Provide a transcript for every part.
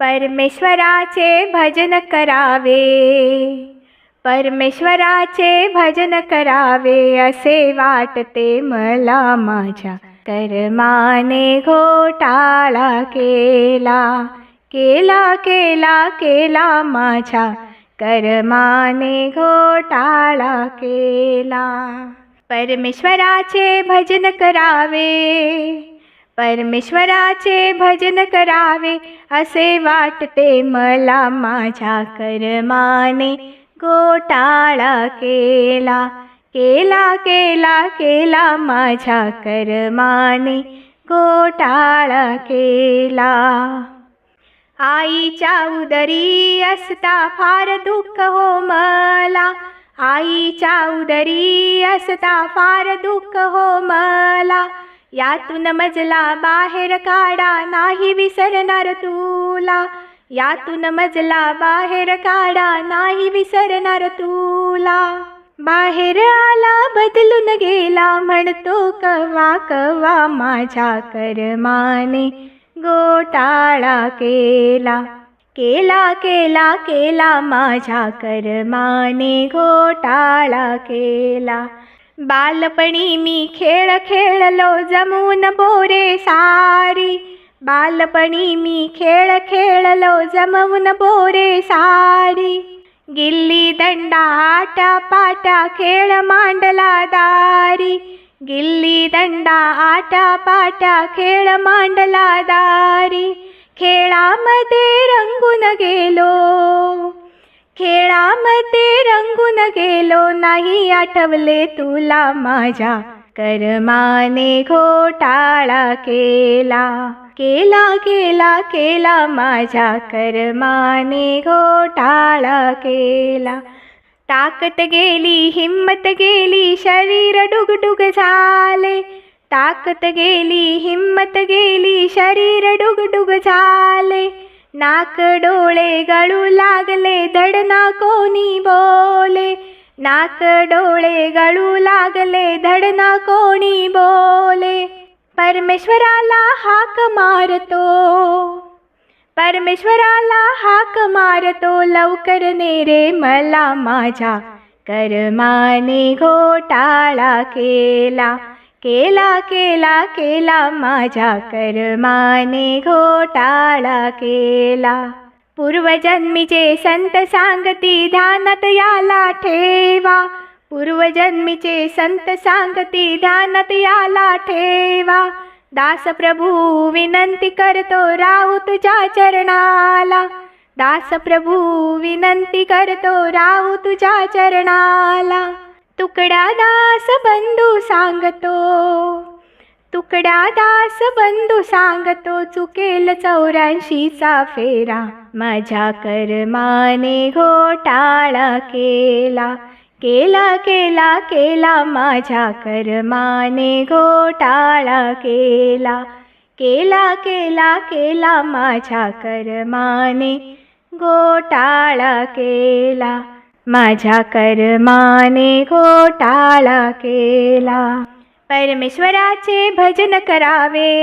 परमेश्वराचे भजन करावे. परमेश्वराचे भजन करावे असे वाटते मला माझ्या. कर्माने घोटाळा केला केला केला केला माझ्या. कर्माने घोटाळा केला. परमेश्वराचे भजन करावे. परमेश्वराचे भजन करावे असे वाटते मला माझ्या कर्माने. गोटाळा केला केला केला केला माझ्या कर्माने. गोटाळा केला. आईच्या उदरी असता फार दुःख हो मला. आईच्या उदरी असता फार दुःख हो मला. यातून मजला बाहेर काढा नाही विसरणार तुला. यातून मजला बाहेर काढा नाही विसरणार तुला. बाहेर आला बदलून गेला म्हणतो कवा कवा माझ्या कर्माने. गोटाळा केला केला केला केला माझ्या कर्माने. घोटाळा केला बालपणी मी खेळ खेळलो जमून बोरे सारी. बालपणी मी खेळ खेळलो जमवून बोरे सारी. गिल्ली दंडा आटा पाटा खेळ मांडला दारी. गिल्ली दंडा आटा पाटा खेळ मांडला दारी. खेळामध्ये रंगून गेलो. खेळामध्ये रंगून गेलो नाही आठवले तुला माझ्या कर्माने घोटाळा केला. केला केला केला माझ्या कर्माने घोटाळा केला. ताकत गेली हिम्मत गेली शरीर डुगडुग झाले. ताकत गेली हिम्मत गेली शरीर डुगडुग झाले. नाक डोळे गळू लागले धडना कोणी बोले नाक डोळे गळू लागले धडना कोणी बोले परमेश्वराला हाक मारतो परमेश्वराला हाक मारतो लवकर नेरे मला माझ्या कर्माने घोटाळा केला केला केला केला माझ्या कर्माने घोटाळा केला. पूर्वजन्मीचे संत सांगती ध्यानात याला ठेवा. पूर्वजन्मीचे संत सांगती ध्यानात याला ठेवा. दास प्रभू विनंती करतो राहू तुझ्या चरणाला. दास प्रभू विनंती करतो राहू तुझ्या चरणाला. तुकडा दास बंधू सांगतो. तुकडा दास बंधू सांगतो चुकेल चौऱ्याऐंशीचा फेरा. माझ्या कर्माने घोटाळा केला. केला केला केला माझ्या कर्माने घोटाळा केला. केला केला केला माझ्या कर्माने घोटाळा केला. माझ्या कर्माने घोटाळा केला. परमेश्वराचे भजन करावे.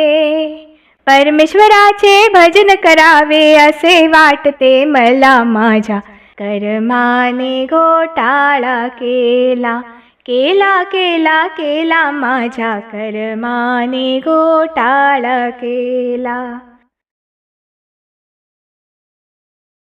परमेश्वराचे भजन करावे असे वाटते मला. माझ्या कर्माने घोटाळा केला. केला केला केला. माझ्या कर्माने घोटाळा केला.